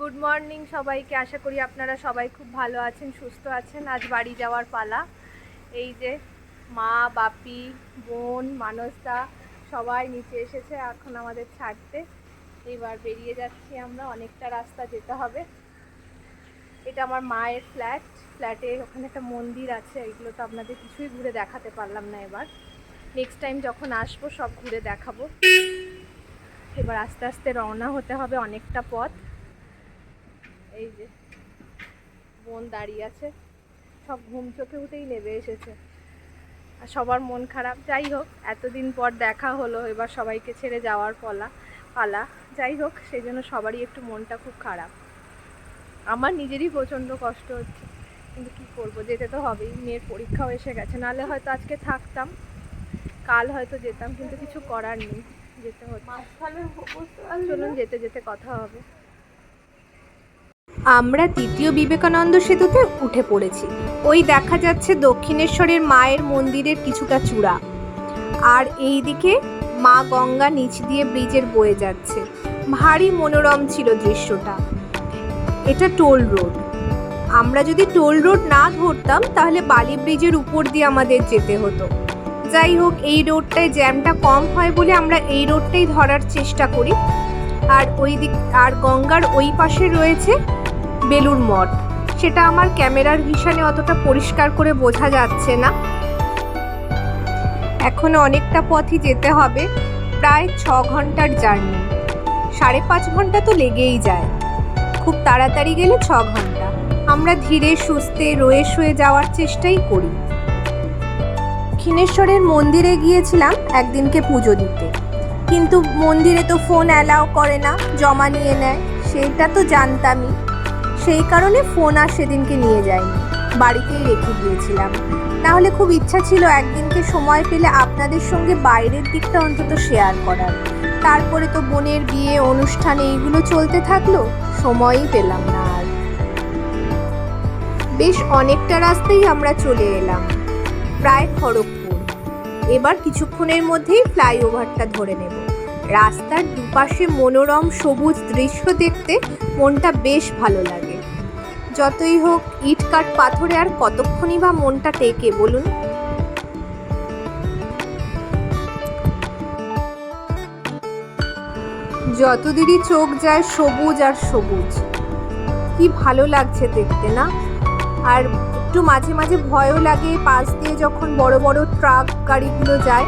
Good morning সবাইকে। আশা করি আপনারা সবাই খুব ভালো আছেন, সুস্থ আছেন। আজ বাড়ি যাওয়ার পালা। এই যে মা, বাপি, বোন, মানসদা সবাই নিচে এসেছে এখন আমাদের ছাড়তে। এবার বেরিয়ে যাচ্ছি আমরা, অনেকটা রাস্তা যেতে হবে। এটা আমার মায়ের ফ্ল্যাট ফ্ল্যাটে ওখানে একটা মন্দির আছে এগুলো তো আপনাদের কিছুই ঘুরে দেখাতে পারলাম না এবার। নেক্সট টাইম যখন আসব সব ঘুরে দেখাবো। এবার আস্তে আস্তে রওনা হতে হবে অনেকটা পথ। এই যে বোন দাঁড়িয়ে আছে। সব ঘুম চোখে উঠেই নেমে এসেছে। আর সবার মন খারাপ। যাই হোক এতদিন পর দেখা হলো এবার সবাইকে ছেড়ে যাওয়ার পলা পালা। যাই হোক সেই জন্য সবারই একটু মনটা খুব খারাপ। আমার নিজেরই প্রচণ্ড কষ্ট হচ্ছে। কিন্তু কি করব যেতে তো হবেই। মেয়ের পরীক্ষাও এসে গেছে। নাহলে হয়তো আজকে থাকতাম। কাল হয়তো যেতাম কিন্তু কিছু করার নেই। যেতে হচ্ছে। চলুন যেতে যেতে কথা হবে। আমরা তৃতীয় বিবেকানন্দ সেতুতে উঠে পড়েছি। ওই দেখা যাচ্ছে দক্ষিণেশ্বরের মায়ের মন্দিরের কিছুটা চূড়া। আর এই দিকে মা গঙ্গা নিচ দিয়ে ব্রিজের বয়ে যাচ্ছে। ভারী মনোরম ছিল দৃশ্যটা। এটা টোল রোড। আমরা যদি টোল রোড না ধরতাম, তাহলে বালি ব্রিজের উপর দিয়ে আমাদের যেতে হতো। যাই হোক, এই রোডটায় জ্যামটা কম হয় বলে আমরা এই রোডটাই ধরার চেষ্টা করি। আর ওই দিক আর গঙ্গার ওই পাশে রয়েছে বেলুর মঠ। সেটা আমার ক্যামেরার ভিশনে অতটা পরিষ্কার করে বোঝা যাচ্ছে না। এখনও অনেকটা পথই যেতে হবে, প্রায় ছ ঘণ্টার জার্নি। সাড়ে পাঁচ ঘণ্টা তো লেগেই যায়। খুব তাড়াতাড়ি গেলে ছ ঘণ্টা। আমরা ধীরে সুস্থে রয়ে শুয়ে যাওয়ার চেষ্টাই করি। দক্ষিণেশ্বরের মন্দিরে গিয়েছিলাম একদিনকে পুজো দিতে। কিন্তু মন্দিরে তো ফোন অ্যালাও করে না, জমা নিয়ে নেয় সেটা তো জানতামই। সেই কারণে ফোন আর সেদিনকে নিয়ে যাইনি। বাড়িতেই রেখে দিয়েছিলাম তাহলে খুব ইচ্ছা ছিল একদিনকে সময় পেলে আপনাদের সঙ্গে বাইরের দিকটা অন্তত শেয়ার করার। তারপরে তো বোনের বিয়ে, অনুষ্ঠান এইগুলো চলতে থাকল, সময়ই পেলাম না আর। বেশ অনেকটা রাস্তাই আমরা চলে এলাম, প্রায় খড়গপুর। এবার কিছুক্ষণের মধ্যেই ফ্লাইওভারটা ধরে নেব। রাস্তার দুপাশে মনোরম সবুজ দৃশ্য দেখতে মনটা বেশ ভালো লাগে। যতই হোক ইট কাঠ পাথরে আর কতক্ষণই বা মনটা টেকে, বলুন? যতদিনই চোখ যায় সবুজ আর সবুজ। কি ভালো লাগছে দেখতে, না? আর একটু মাঝে মাঝে ভয়ও লাগে পাশ দিয়ে যখন বড় বড় ট্রাক গাড়িগুলো যায়,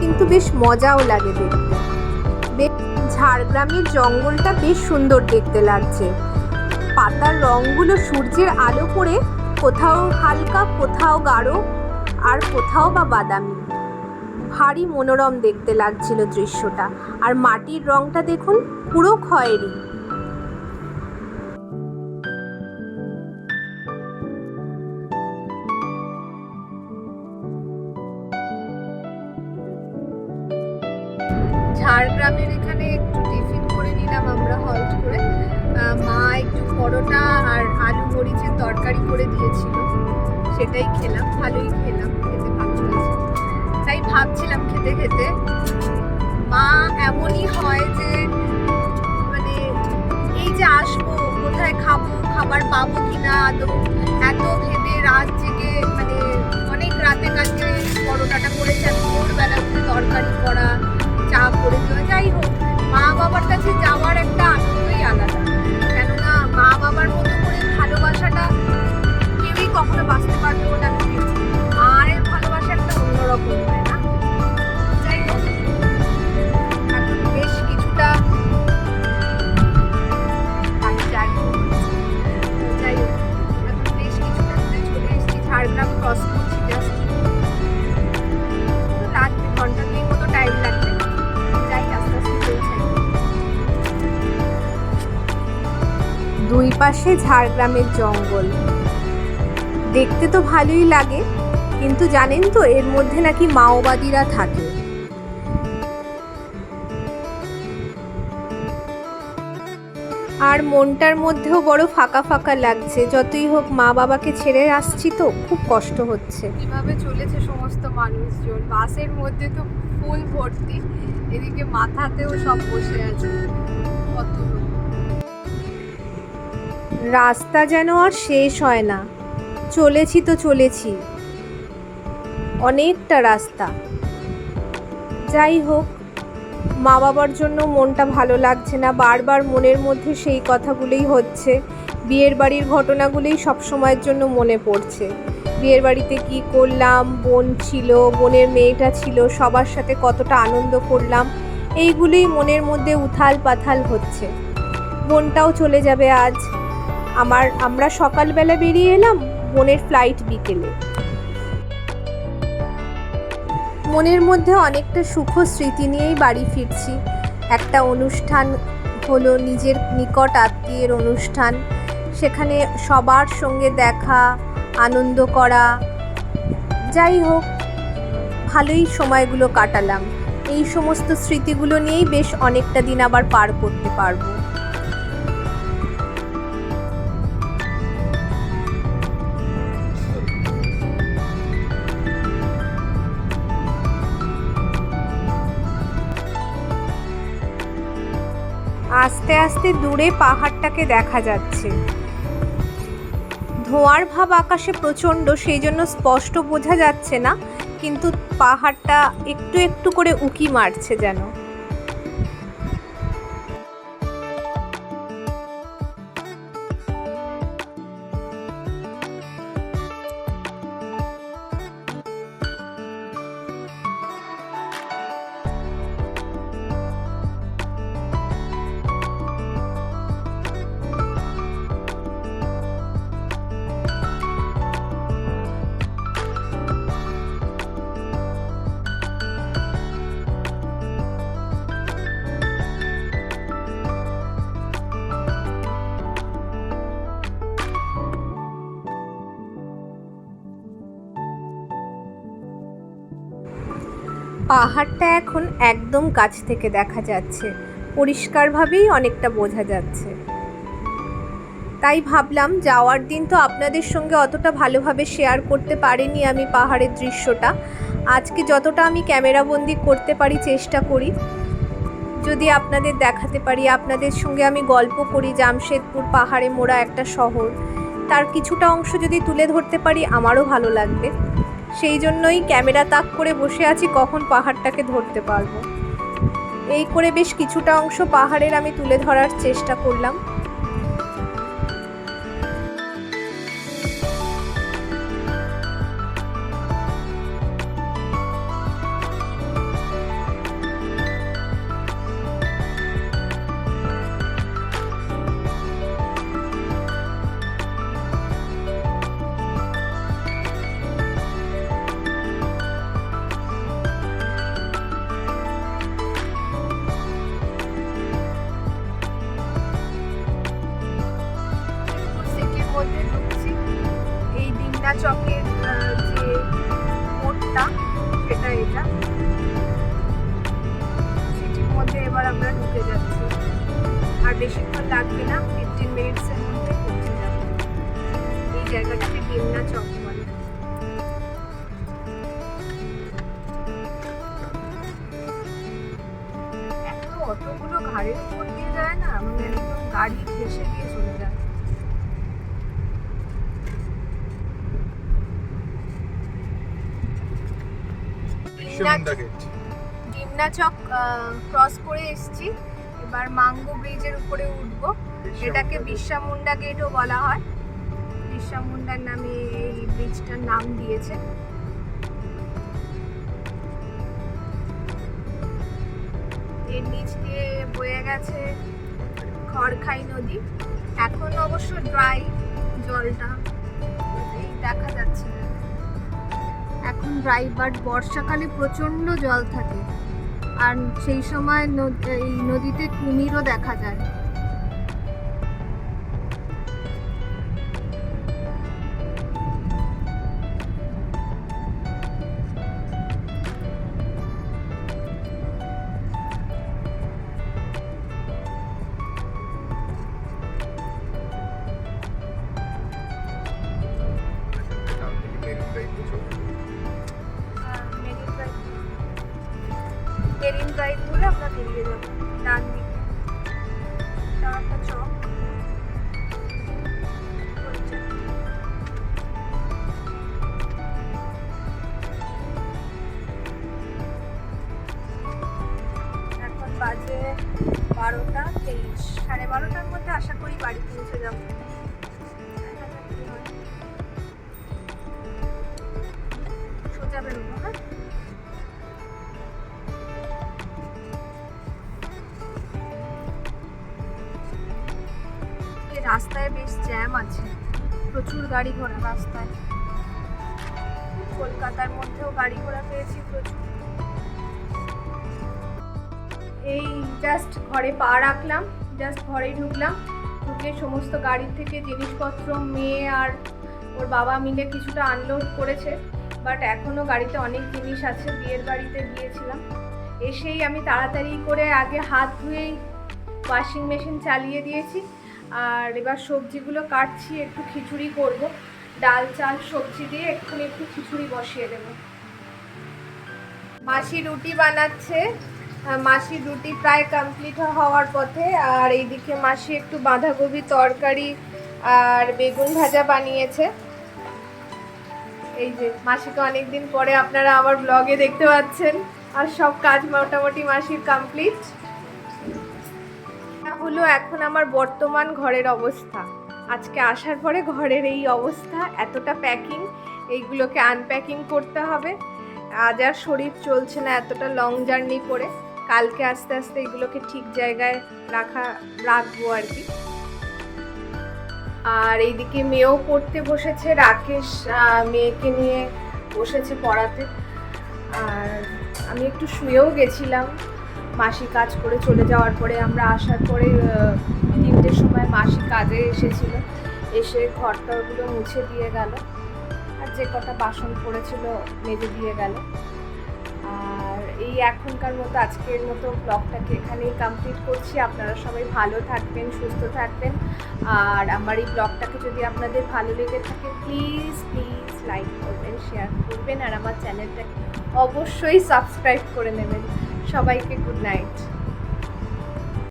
কিন্তু বেশ মজাও লাগে দেখতে। ঝাড়গ্রামের জঙ্গলটা বেশ সুন্দর দেখতে লাগছে। পাতার রঙগুলো সূর্যের আলো পড়ে কোথাও হালকা, কোথাও গাঢ় আর কোথাও বা বাদামি। ভারী মনোরম দেখতে লাগছিল দৃশ্যটা। আর মাটির রংটা দেখুন, পুরো খয়েরি। ঝাড়গ্রামের এখানে একটু টিফিন পরোটা আর আলু মরিচের তরকারি করে দিয়েছিল। সেটাই খেলাম, ভালোই খেলাম, খেতে ভালো হয়েছে তাই ভাবছিলাম খেতে খেতে, মা এমনই হয় যে মানে এই যে আসব, কোথায় খাব, খাবার পাবো কিনা আদৌ এত ভেবে রাত জেগে মানে অনেক রাতে কাছে পরোটাটা করেছে আমি। পাশে ঝাড়গ্রামের জঙ্গল। দেখতে তো ভালোই লাগে, কিন্তু জানেন তো এর মধ্যে নাকি মাওবাদীরা থাকে। আর মনটার মধ্যেও বড় ফাঁকা ফাঁকা লাগছে, যতই হোক মা বাবাকে ছেড়ে আসছি তো, খুব কষ্ট হচ্ছে। কীভাবে চলেছে সমস্ত মানুষজন? বাসের মধ্যে তো ফুল ভর্তি, এদিকে মাথাতেও সব বসে আছে। কত। রাস্তা যেন আর শেষ হয় না। চলেছি তো চলেছি। অনেকটা রাস্তা। যাই হোক মা বাবার জন্য মনটা ভালো লাগছে না। বারবার মনের মধ্যে সেই কথাগুলোই হচ্ছে। বিয়ের বাড়ির ঘটনাগুলোই সব সময়ের জন্য মনে পড়ছে। বিয়ের বাড়িতে কি করলাম, বোন ছিল, বোনের মেয়েটা ছিল, সবার সাথে কতটা আনন্দ করলাম, এইগুলোই মনের মধ্যে উথাল পাথাল হচ্ছে। বোনটাও চলে যাবে আজ। আমার, আমরা সকালবেলা বেরিয়ে এলাম বোনের ফ্লাইট বিকেলে। মনের মধ্যে অনেকটা সুখ স্মৃতি নিয়েই বাড়ি ফিরছি। একটা অনুষ্ঠান হলো নিজের নিকট আত্মীয়ের অনুষ্ঠান। সেখানে সবার সঙ্গে দেখা, আনন্দ করা। যাই হোক, ভালোই সময়গুলো কাটালাম। এই সমস্ত স্মৃতিগুলো নিয়েই বেশ অনেকটা দিন আবার পার করতে পারব। আস্তে আস্তে দূরে পাহাড়টাকে দেখা যাচ্ছে। ধোঁয়ার ভাব আকাশে প্রচণ্ড, সেই জন্য স্পষ্ট বোঝা যাচ্ছে না, কিন্তু পাহাড়টা একটু একটু করে উঁকি মারছে যেন। পাহাড়টা এখন একদম কাছ থেকে দেখা যাচ্ছে। পরিষ্কারভাবেই অনেকটা বোঝা যাচ্ছে। তাই ভাবলাম যাওয়ার দিন তো আপনাদের সঙ্গে অতটা ভালোভাবে শেয়ার করতে পারিনি আমি পাহাড়ের দৃশ্যটা। আজকে যতটা আমি ক্যামেরাবন্দি করতে পারি চেষ্টা করি। যদি আপনাদের দেখাতে পারি, আপনাদের সঙ্গে আমি গল্প করি জামশেদপুর পাহাড়ে মোড়া একটা শহর। তার কিছুটা অংশ যদি তুলে ধরতে পারি, আমারও ভালো লাগবে। সেই জন্যই ক্যামেরা তাক করে বসে আছি, কখন পাহাড়টাকে ধরতে পারব। এই করে বেশ কিছুটা অংশ পাহাড়ের আমি তুলে ধরার চেষ্টা করলাম। ঘাড়ের উপর দিয়ে যায় না মানে একদম গাড়ি ঘেসে দিয়ে চলে যায়। বিশ্বমুন্দা গেট ডিমনা চক ক্রস করে এসেছি। এবার মাঙ্গো ব্রিজের উপরে উঠব। এটাকে বিশ্বামুন্ডা গেটও বলা হয়। বিশ্বামুন্ডার নামে এই ব্রিজটার নাম দিয়েছে। এর নিচ দিয়ে বয়ে গেছে খড়খাই নদী। এখন অবশ্য ড্রাই জলটা এই দেখা যাচ্ছে। এখন ড্রাই বাট বর্ষাকালে প্রচণ্ড জল থাকে। আর সেই সময় এই নদীতে কুমিরও দেখা যায়। এগারোটার মধ্যে আশা করি বাড়ি পৌঁছে যাব। সোজা বেরোবো হ্যাঁ? রাস্তায় বেশ জ্যাম আছে, প্রচুর গাড়ি ঘোড়া রাস্তায়। কলকাতার মধ্যেও গাড়ি ঘোড়া পেয়েছি প্রচুর। এই জাস্ট ঘরে পা রাখলাম জাস্ট ঘরে ঢুকলাম। ঢুকে সমস্ত গাড়ির থেকে জিনিসপত্র, মেয়ে আর ওর বাবা মিলে কিছুটা আনলোড করেছে। বাট এখনও গাড়িতে অনেক জিনিস আছে, বিয়ের বাড়িতে গিয়েছিলাম। এসেই আমি তাড়াতাড়ি করে আগে হাত ধুয়েই ওয়াশিং মেশিন চালিয়ে দিয়েছি। আর এবার সবজিগুলো কাটছি, একটু খিচুড়ি করব। ডাল, চাল, সবজি দিয়ে এক্ষুনি একটু খিচুড়ি বসিয়ে দেবো। মাসি রুটি বানাচ্ছে। আহ, মাসির রুটি প্রায় কমপ্লিট হওয়ার পথে আর এইদিকে মাসি একটু বাঁধাকপি তরকারি আর বেগুন ভাজা বানিয়েছে। এই যে মাসিকে অনেকদিন পরে আপনারা আমার ব্লগে দেখতে পাচ্ছেন আর সব কাজ মোটামুটি মাসির কমপ্লিট হলো এখন আমার বর্তমান ঘরের অবস্থা। আজকে আসার পরে ঘরের এই অবস্থা এতটা প্যাকিং এইগুলোকে আনপ্যাকিং করতে হবে। আজ আর শরীর চলছে না এতটা লং জার্নি করে। কালকে আস্তে আস্তে এগুলোকে ঠিক জায়গায় রাখা, রাখব আর কি। আর এইদিকে মেয়েও পড়তে বসেছে, রাকেশ মেয়েকে নিয়ে বসেছে পড়াতে। আর আমি একটু শুয়েও গেছিলাম। মাসি কাজ করে চলে যাওয়ার পরে আমরা আসার পরে তিনটের সময় মাসি কাজে এসেছিল। এসে ঘরটাগুলো মুছে দিয়ে গেল। আর যে কটা বাসন পড়েছিল, মেজে দিয়ে গেল। আর এই এখনকার মতো আজকের মতো ব্লগটাকে এখানেই কমপ্লিট করছি। আপনারা সবাই ভালো থাকবেন, সুস্থ থাকবেন। আর আমার এই ব্লগটাকে যদি আপনাদের ভালো লেগে থাকে প্লিজ প্লিজ লাইক করবেন শেয়ার করবেন। আর আমার চ্যানেলটাকে অবশ্যই সাবস্ক্রাইব করে নেবেন। সবাইকে গুড নাইট